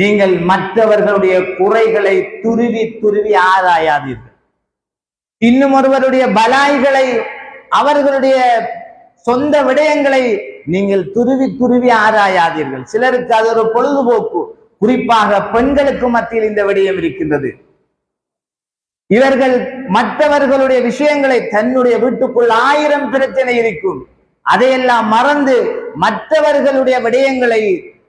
நீங்கள் மற்றவர்களுடைய குறைகளை துருவி துருவி ஆராயாதீர்கள். இன்னும் ஒருவருடைய பலாய்களை அவர்களுடைய சொந்த விடயங்களை நீங்கள் துருவி துருவி ஆராயாதீர்கள். சிலருக்கு அது ஒரு பொழுதுபோக்கு. குறிப்பாக பெண்களுக்கு மத்தியில் இந்த விடயம் இருக்கின்றது. இவர்கள் மற்றவர்களுடைய விஷயங்களை தன்னுடைய வீட்டுக்குள் ஆயிரம் பிரச்சனை இருக்கும். அதையெல்லாம் மறந்து மற்றவர்களுடைய விடயங்களை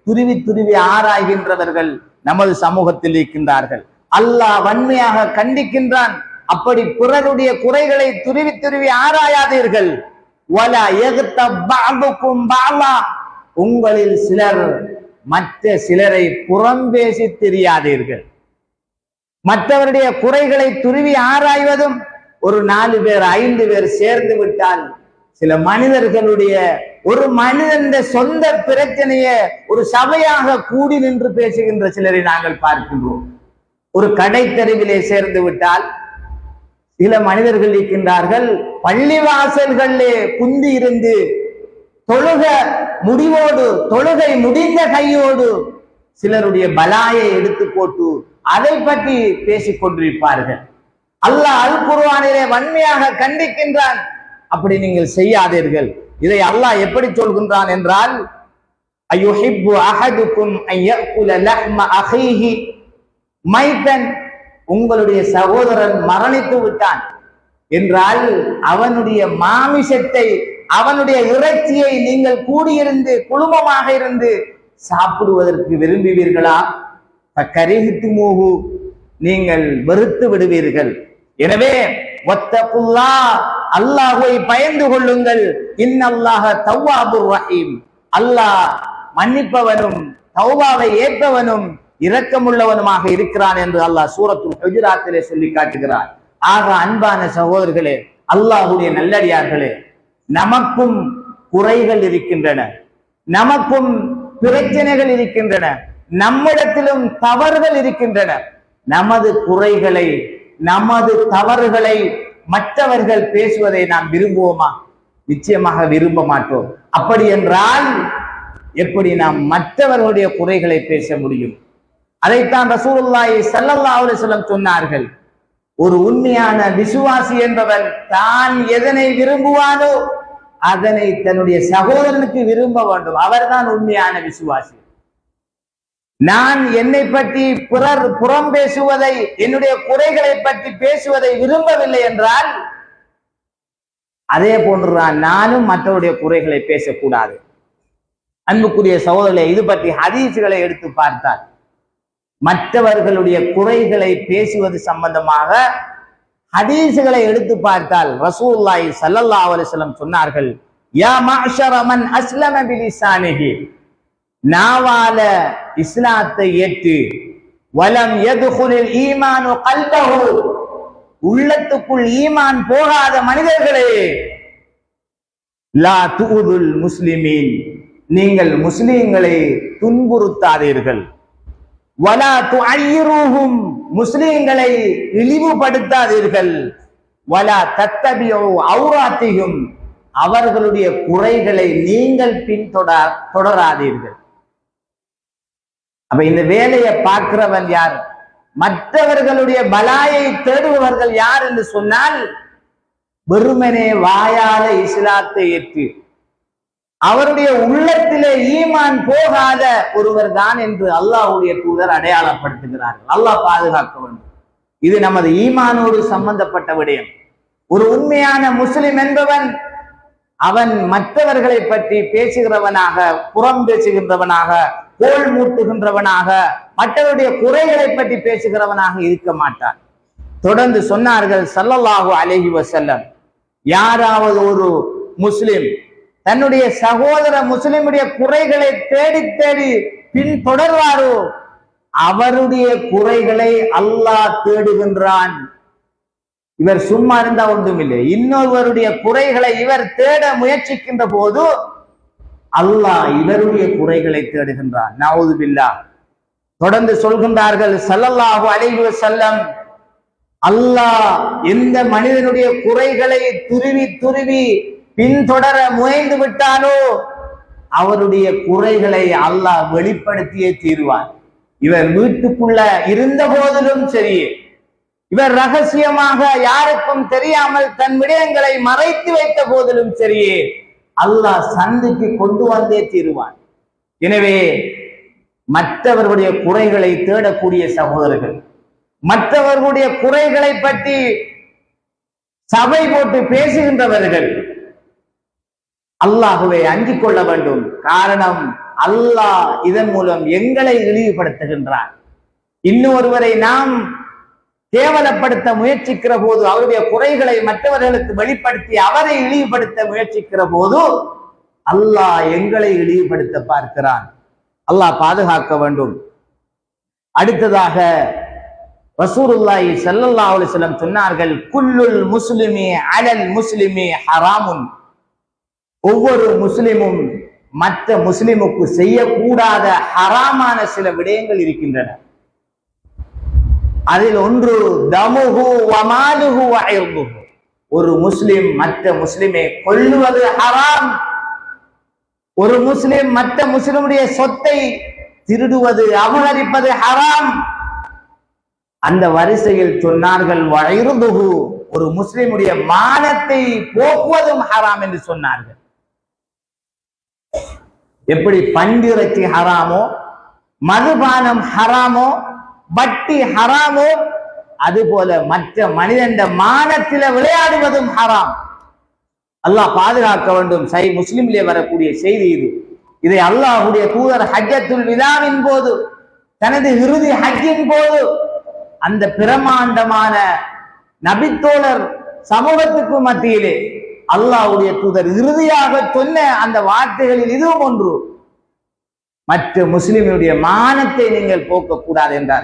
துருவி துருவி ஆராய்கின்றவர்கள் நமது சமூகத்தில் இருக்கின்றார்கள். அல்லாஹ் வன்மையாக கண்டிக்கின்றான். அப்படி பிறருடைய குறைகளை துருவி துருவி ஆராயாதீர்கள். வலா பாலா. உங்களில் சிலர் மற்ற சிலரை புறம்பேசி தெரியாதீர்கள். மற்றவருடைய குறைகளை துருவி ஆராய்வதும் ஒரு நாலு பேர் ஐந்து பேர் சேர்ந்து விட்டால் சில மனிதர்களுடைய ஒரு மனிதன் சொந்த பிரச்சனைய ஒரு சபையாக கூடி நின்று பேசுகின்ற சிலரை நாங்கள் பார்க்கின்றோம். ஒரு கடை தெருவிலே சேர்ந்து விட்டால் சில மனிதர்கள் இருக்கின்றார்கள் பள்ளி வாசல்களிலே குந்தி இருந்து தொழுக முடிவோடு தொழுகை முடிந்த கையோடு சிலருடைய பலாயை எடுத்து போட்டு அதை பற்றி பேசிக் கொண்டிருப்பார்கள். அல்லாஹ் அல் குருவானிலே வன்மையாக கண்டிக்கின்றான். அப்படி நீங்கள் செய்யாதீர்கள். இதை அல்லாஹ் எப்படி சொல்கின்றான் என்றால் அயுஹிப்பு அஹதுக்கும் ஐயக்குல லஹ்ம அஹீஹி. மைத்தன் உங்களுடைய சகோதரன் மரணித்து விட்டான். என்றால் அவனுடைய மாமிசத்தை அவனுடைய இறைச்சியை நீங்கள் கூடியிருந்து குழுமமாக இருந்து சாப்பிடுவதற்கு விரும்புவீர்களா? கரிகித்து மூகு நீங்கள் வெறுத்து விடுவீர்கள். எனவே ஒத்தகுல்லா அல்லாஹுவை பயந்து கொள்ளுங்கள். இன்னல்லாக தவ்வாபுர் ரஹீம். அல்லாஹ் மன்னிப்பவனும் தௌபாவை ஏற்பவனும் இரக்கமுள்ளவனுமாக இருக்கிறான் என்று அல்லாஹ் சூரத்துல் ஹுஜராத்திலே சொல்லி காட்டுகிறார். ஆக அன்பான சகோதரர்களே அல்லாஹுடைய நல்லடியார்களே நமக்கும் குறைகள் இருக்கின்றன. நமக்கும் பிரச்சனைகள் இருக்கின்றன. நம்மிடத்திலும் தவறுகள் இருக்கின்றன. நமது குறைகளை நமது தவறுகளை மற்றவர்கள் பேசுவதை நாம் விரும்புவோமா? நிச்சயமாக விரும்ப மாட்டோம். அப்படி என்றால் எப்படி நாம் மற்றவர்களுடைய குறைகளை பேச முடியும்? அதைத்தான் ரசூலுல்லாஹி ஸல்லல்லாஹு அலைஹி வஸல்லம் சொன்னார்கள். ஒரு உண்மையான விசுவாசி என்பவன் தான் எதனை விரும்புவானோ அதனை தன்னுடைய சகோதரனுக்கு விரும்ப வேண்டும். அவர்தான் உண்மையான விசுவாசி. நான் என்னை பற்றி பிறர் புறம் பேசுவதை என்னுடைய குறைகளை பற்றி பேசுவதை விரும்பவில்லை என்றால் அதே போன்றுதான் நானும் மற்றவருடைய குறைகளை பேசக்கூடாது. அன்புக்குரிய சகோதரர்களை இது பற்றி ஹதீசுகளை எடுத்து பார்த்தால் மற்றவர்களுடைய குறைகளை பேசுவது சம்பந்தமாக ஹதீசுகளை எடுத்து பார்த்தால் ரசூல்லாய் சல்லல்லா அலிஸ்லம் சொன்னார்கள் யா மாஷரமன் அஸ்லம பிலிசானிஹி நாவால இஸ்லாத்தை ஏற்று வலம் எதுகுலில் ஈமானு கல்பஹு. உள்ளத்துக்குள் ஈமான் போகாத மனிதர்களே லா துஉதுல் முஸ்லிமீன். நீங்கள் முஸ்லிம்களை துன்புறுத்தாதீர்கள். வலா துஐருஹும் முஸ்லிம்களை இழிவுபடுத்தாதீர்கள். வலா தத்தபியோ அவுராத்தியும் அவர்களுடைய குறைகளை நீங்கள் பின்தொடர் தொடராதீர்கள். அப்ப இந்த வேலையை பார்க்கிறவன் யார்? மற்றவர்களுடைய பலாயை தேடுபவர்கள் யார் என்று சொன்னால் வெறுமனே வாயாத இஸ்லாத்தை ஏற்று அவருடைய உள்ளத்திலே ஈமான் போகாத ஒருவர் தான் என்று அல்லாஹுடைய தூதர் அடையாளப்படுத்துகிறார்கள். அல்லாஹ் பாதுகாக்க வேண்டும். இது நமது ஈமானோடு சம்பந்தப்பட்ட விடயம். ஒரு உண்மையான முஸ்லிம் என்பவன் அவன் மற்றவர்களை பற்றி பேசுகிறவனாக புறம் பேசுகின்றவனாக கோல் மூட்டுகின்றவனாக மற்றவருடைய குறைகளை பற்றி பேசுகிறவனாக இருக்க மாட்டான். தொடர்ந்து சொன்னார்கள் சல்லல்லாஹு அலஹி வசல்லம் யாராவது ஒரு முஸ்லிம் தன்னுடைய சகோதர முஸ்லிமுடைய குறைகளை தேடி தேடி பின் தொடர்வாரோ அவருடைய குறைகளை அல்லாஹ் தேடுகின்றான். இவர் சும்மா இருந்தா ஒன்றுமில்லை. இன்னொருவருடைய குறைகளை இவர் தேட முயற்சிக்கின்ற போது அல்லாஹ் இவருடைய குறைகளை தேடுகின்றான். நவுது பில்லா தொடர்ந்து சொல்கின்றார்கள் சல்லல்லாஹு அலைஹி செல்லம் அல்லாஹ் எந்த மனிதனுடைய குறைகளை துருவி துருவி பின்தொடர முயன்று விட்டானோ அவருடைய குறைகளை அல்லாஹ் வெளிப்படுத்தியே தீருவான். இவர் வீட்டுக்குள்ள இருந்த போதிலும் சரி இவர் ரகசியமாக யாருக்கும் தெரியாமல் தன் விடயங்களை மறைத்து வைத்த போதிலும் சரியே அல்லாஹ் சந்திக்கு கொண்டு வந்தே தீருவான். எனவே மற்றவர்களுடைய குறைகளை தேடக்கூடிய சகோதரர்கள் மற்றவர்களுடைய குறைகளை பற்றி சபை போட்டு பேசுகின்றவர்கள் அல்லாஹுவை அஞ்சிக் கொள்ள வேண்டும். காரணம் அல்லாஹ் இதன் மூலம் எங்களை இழிவுபடுத்துகின்றார் இன்னொருவரை நாம் கேவலப்படுத்த முயற்சிக்கிற போது அவருடைய குறைகளை மற்றவர்களுக்கு வெளிப்படுத்தி அவரை இழிவுபடுத்த முயற்சிக்கிற போது அல்லாஹ் எங்களை இழிவுபடுத்த பார்க்கிறான். அல்லாஹ் பாதுகாக்க வேண்டும். அடுத்ததாக வசூருல்லாஹி ஸல்லல்லாஹு அலைஹி சொன்னார்கள் குல்லுல் முஸ்லிமி அலல் முஸ்லிமி ஹராமுன். ஒவ்வொரு முஸ்லிமும் மற்ற முஸ்லிமுக்கு செய்யக்கூடாத ஹராமான சில விடயங்கள் இருக்கின்றன. அதில் ஒன்று தமுகு வமாலுகு வயர்புகு ஒரு முஸ்லிம் மற்ற முஸ்லிமை கொல்லுவது ஹராம். ஒரு முஸ்லிம் மற்ற முஸ்லிமுடைய சொத்தை திருடுவது அபகரிப்பது ஹராம். அந்த வரிசையில் சொன்னார்கள் வயருதுகு ஒரு முஸ்லிமுடைய மானத்தை போக்குவதும் ஹராம் என்று சொன்னார்கள். எப்படி பண்டிறைச்சி ஹராமோ மதுபானம் ஹராமோ வட்டி ஹராமோ அதுபோல மற்ற மனிதன் மானத்தில விளையாடுவதும் ஹராம். அல்லாஹ் பாதுகாக்க வேண்டும். சை முஸ்லிம்லே வரக்கூடிய செய்தி இது. இதை அல்லாஹுடைய தூதர் ஹஜ்ஜத்துல் விதாவின் போது தனது இறுதி ஹஜ்ஜின் போது அந்த பிரமாண்டமான நபித்தோழர் சமூகத்துக்கு மத்தியிலே அல்லாஹ்வுடைய தூதர் இறுதியாக சொன்ன அந்த வார்த்தைகளில் இதுவும் ஒன்று. மற்ற முஸ்லிமுடைய மானத்தை நீங்கள் போக்கக்கூடாது என்றார்.